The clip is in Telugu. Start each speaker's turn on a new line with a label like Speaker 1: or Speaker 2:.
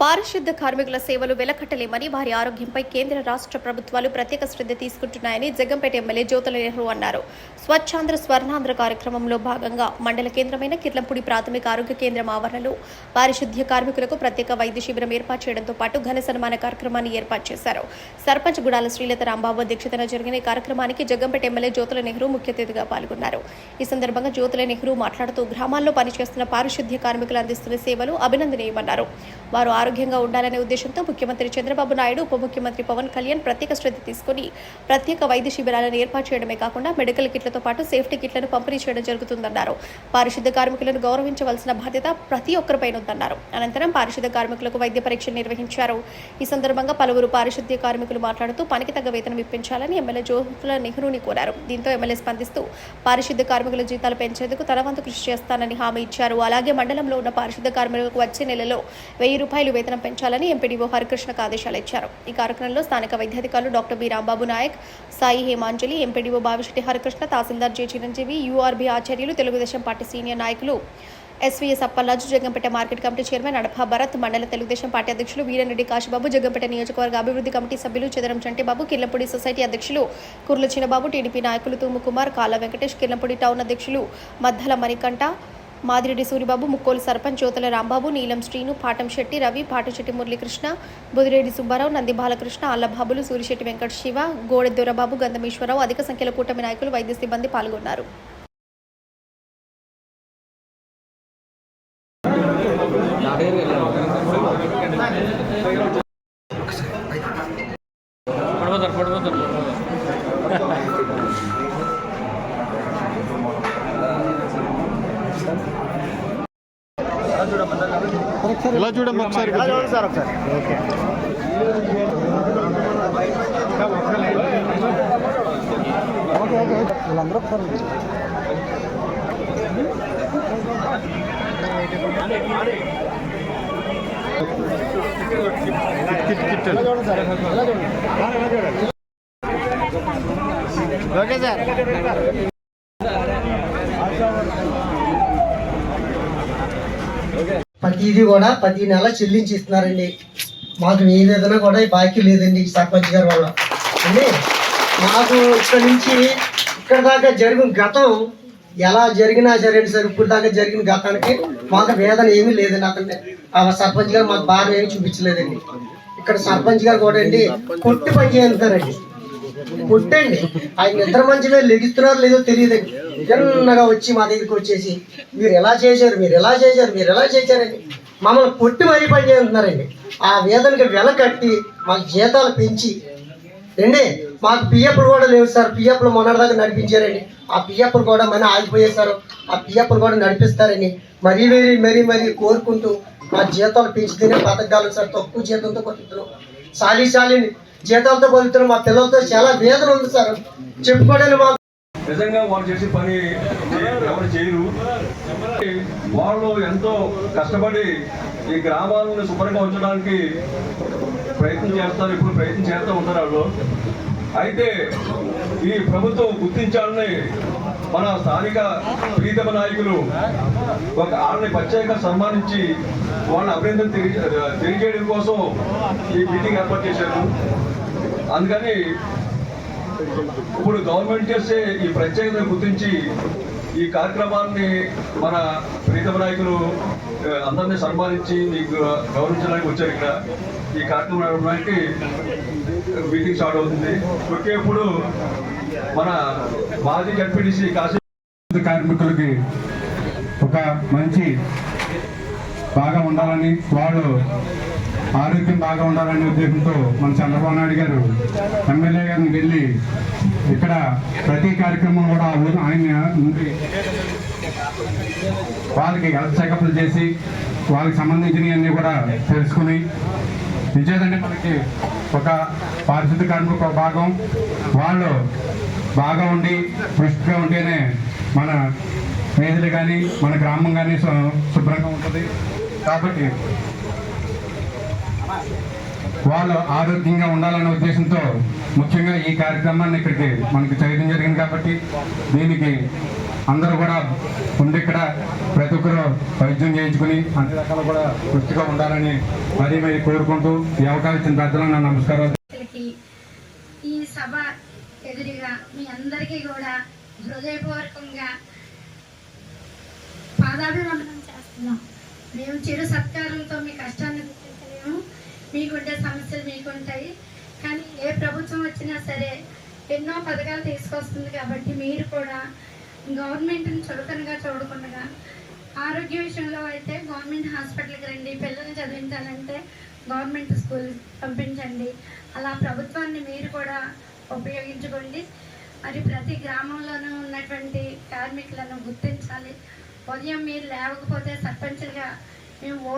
Speaker 1: పారిశుద్ధ కార్మికుల సేవలు వెలకట్టలేమని వారి ఆరోగ్యంపై కేంద్ర రాష్ట్ర ప్రభుత్వాలు ప్రత్యేక శ్రద్ధ తీసుకుంటున్నాయని జగంపేట ఎమ్మెల్యే జ్యోతుల నెహ్రూ అన్నారు. స్వచ్ఛాంధ్ర స్వర్ణాంధ్ర కార్యక్రమంలో భాగంగా మండల కేంద్రమైన కిర్లంపూడి ప్రాథమిక ఆరోగ్య కేంద్రం ఆవరణలో పారిశుద్ధ్య కార్మికులకు ప్రత్యేక వైద్య శిబిరం ఏర్పాటు చేయడంతో పాటు ఘన సన్మాన కార్యక్రమాన్ని ఏర్పాటు చేశారు. సర్పంచ్ గుడాల శ్రీలత రాంబాబు అధ్యక్షతన జరిగిన ఈ కార్యక్రమానికి జగంపేట ఎమ్మెల్యే జ్యోతుల నెహ్రూ ముఖ్య అతిథిగా పాల్గొన్నారు. ఈ సందర్భంగా జ్యోతుల నెహ్రూ మాట్లాడుతూ గ్రామాల్లో పనిచేస్తున్న పారిశుద్ధ్య కార్మికులు అందిస్తున్న సేవలు అభినందనీయమన్నారు. వారు ఆరోగ్యంగా ఉండాలనే ఉద్దేశంతో ముఖ్యమంత్రి చంద్రబాబు నాయుడు ఉప ముఖ్యమంత్రి పవన్ కళ్యాణ్ ప్రత్యేక శ్రద్ధ తీసుకుని ప్రత్యేక వైద్య శిబిరాలను ఏర్పాటు చేయడమే కాకుండా మెడికల్ కిట్లతో పాటు సేఫ్టీ కిట్లను పంపిణీ చేయడం జరుగుతుందన్నారు. పారిశుద్ధ కార్మికులను గౌరవించవలసిన బాధ్యత ప్రతి ఒక్కరిపైన ఉందన్నారు. అనంతరం పారిశుద్ధ కార్మికులకు వైద్య పరీక్షలు నిర్వహించారు. ఈ సందర్భంగా పలువురు పారిశుద్ధ్య కార్మికులు మాట్లాడుతూ పనికి తగ్గ వేతనం ఇప్పించాలని ఎమ్మెల్యే జోహుల నెహ్రూని కోరారు. దీంతో ఎమ్మెల్యే స్పందిస్తూ పారిశుద్ధ కార్మికుల జీతాలు పెంచేందుకు తన వంతు కృషి చేస్తానని హామీ ఇచ్చారు. అలాగే మండలంలో ఉన్న పారిశుద్ధ కార్మికులకు వచ్చే నెలలో వెయ్యి రూపాయలు వేతనం పెంచాలని ఎంపీడీఓ హరికృష్ణకు ఆదేశాలు ఇచ్చారు. ఈ కార్యక్రమంలో స్థానిక వైద్యాధికారులు doctor B Rambabu Naik Sai Hemanjali MPDO Bavisetti Harikrishna tahsildar J Chiranjeevi URB Acharyulu Telugu Desam party senior నాయకులు SVS Appalaraju Jaggampeta market committee chairman Adapa Bharat మండల తెలుగుదేశం పార్టీ అధ్యక్షులు వీరరెడ్డి కాశీబాబు జగంపేట నియోజకవర్గ అభివృద్ధి కమిటీ సభ్యులు చెదరం చంటిబాబు కిర్లంపూడి సొసైటీ అధ్యక్షులు కుర్ల చిన్నబాబు టీడీపీ నాయకులు తూముకుమార్ కాల వెంకటేష్ కిర్లంపూడి టౌన్ అధ్యక్షులు మద్దల మణికంఠ మాదిరెడ్డి సూరిబాబు ముక్కోలు సర్పంచ్ జ్యోతుల రాంబాబు నీలం శ్రీను పాటం శెట్టి రవి పాటశెట్టి మురళీకృష్ణ బుదిరెడ్డి సుబ్బారావు నంది బాలకృష్ణ అల్లబాబులు సూరిశెట్టి వెంకట శివ గోడె దొరబాబు గంధమేశ్వరరావు అధిక సంఖ్యలో కూటమి నాయకులు వైద్య సిబ్బంది పాల్గొన్నారు.
Speaker 2: పడిపోతారు పడిపోతారు
Speaker 3: ఇలా చూడమ్మా. ఒకసారి.
Speaker 4: సార్ ఒకసారి. వీళ్ళందరూ ఒకసారి చూడండి చూడండి. చూడండి ఓకే సార్.
Speaker 5: ప్రతిదీ కూడా ప్రతి నెల చెల్లించి ఇస్తున్నారండి మాకు ఏ విధంగా కూడా ఈ బాకీ లేదండి సర్పంచ్ గారు వల్ల. అండి మాకు ఇక్కడ నుంచి ఇక్కడ దాకా జరిగిన గతం ఎలా జరిగినా సరే సార్ ఇప్పుడు దాకా జరిగిన గతానికి మాకు వేదన ఏమీ లేదండి అతన్ని ఆ సర్పంచ్ గారు మాకు బాగా ఏమి చూపించలేదండి. ఇక్కడ సర్పంచ్ గారు కూడా అండి కొట్టి పని చేస్తారండి కొట్టండి. ఆయన నిద్ర మంచిగా లెగిస్తున్నారో లేదో తెలియదండి. నిజన్నగా వచ్చి మా దగ్గరికి వచ్చేసి మీరు ఎలా చేశారు? మీరు ఎలా చేశారు? మీరు ఎలా చేశారండి? మమ్మల్ని కొట్టి మరీ పని చేస్తున్నారండి ఆ వేదనకి వెల కట్టి మాకు జీతాలు పెంచి ఏండి మాకు పిఎఫ్లు కూడా లేవు సార్. పిఎఫ్లు మొన్నటిదాకా నడిపించారండి. ఆ పిఎఫ్లు కూడా మన ఆగిపోయేసారు ఆ పిఎఫ్లు కూడా నడిపిస్తారని మరీ మరీ మరీ మరీ కోరుకుంటూ మా జీతాలు పెంచితేనే బతకగలం సార్. తక్కువ జీతంతో కొట్టుతున్నాం సాలి సాలిని జీతాలతో బతుకుతున్నాం మా పిల్లలతో చాలా వేదన ఉంది సార్. చెప్పుకోవడానికి మాకు
Speaker 6: నిజంగా వాళ్ళు చేసే పని ఎవరు చేయరు. వాళ్ళు ఎంతో కష్టపడి ఈ గ్రామాలను శుభ్రంగా ఉంచడానికి ప్రయత్నం చేస్తారు ఇప్పుడు ప్రయత్నం చేస్తూ ఉంటారు వాళ్ళు. అయితే ఈ ప్రభుత్వం గుర్తించాలని మన స్థానిక ప్రీతమ నాయకులు ఒక ఆళ్ళని ప్రత్యేక సన్మానించి వాళ్ళని అభినందన తెలియజేయడం కోసం ఈ మీటింగ్ ఏర్పాటు చేశారు. అందుకని ఇప్పుడు గవర్నమెంట్ చేసే ఈ ప్రత్యేకతను గుర్తించి ఈ కార్యక్రమాన్ని మన ప్రీతమ నాయకులు అందరినీ సన్మానించి మీకు గౌరవించడానికి వచ్చారు ఇక్కడ. ఈ కార్యక్రమం నడపడానికి మీటింగ్ స్టార్ట్ అవుతుంది. ఓకే ఇప్పుడు మన మాజీ జడ్పీటీసీ కాశీ
Speaker 7: కార్మికులకి ఒక మంచి బాగా ఉండాలని వాళ్ళు ఆరోగ్యం బాగా ఉండాలనే ఉద్దేశంతో మన చంద్రబాబు నాయుడు గారు ఎమ్మెల్యే గారిని వెళ్ళి ఇక్కడ ప్రతి కార్యక్రమం కూడా ఆయన నుండి వాళ్ళకి హెల్త్ చెకప్లు చేసి వాళ్ళకి సంబంధించినవన్నీ కూడా తెలుసుకుని నిజేదంటే మనకి ఒక పారిశుద్ధ కార్మిక ఒక భాగం. వాళ్ళు బాగా ఉండి పుష్టిగా ఉంటేనే మన వీధులు కానీ మన గ్రామం కానీ శుభ్రంగా ఉంటుంది. కాబట్టి వాళ్ళు ఆరోగ్యంగా ఉండాలనే ఉద్దేశంతో ముఖ్యంగా ఈ కార్యక్రమాన్ని ఇక్కడికి మనకి చేయడం జరిగింది కాబట్టి దీనికి అందరూ కూడా ఉండి ఇక్కడ ప్రతి ఒక్కరు వైద్యం చేయించుకుని అన్ని రకాలు కూడా వృత్తిగా ఉండాలని మరీ మరి కోరుకుంటూ ఈ అవకాశం పెద్దలను నా నమస్కారాలు.
Speaker 2: ఈ సభ ఎదురుగా మీ అందరికీ కూడా హృదయపూర్వకంగా పాదాభివందనం చేస్తున్నాం. మేము చిరు సత్కారంతో మీ కష్టాన్ని గుర్తించలేము. మీకుండే సమస్యలు మీకుంటాయి. కానీ ఏ ప్రభుత్వం వచ్చినా సరే ఎన్నో పథకాలు తీసుకొస్తుంది కాబట్టి మీరు కూడా గవర్నమెంట్ని చులకనగా చూడకుండా ఆరోగ్య విషయంలో అయితే గవర్నమెంట్ హాస్పిటల్కి రండి పిల్లల్ని చదివించాలంటే గవర్నమెంట్ స్కూల్ పంపించండి. అలా ప్రభుత్వాన్ని మీరు కూడా ఉపయోగించుకోండి. మరి ప్రతి గ్రామంలోనూ ఉన్నటువంటి కార్మికులను గుర్తించాలి. ఉదయం మీరు లేవకపోతే సర్పంచ్గా మేము ఓ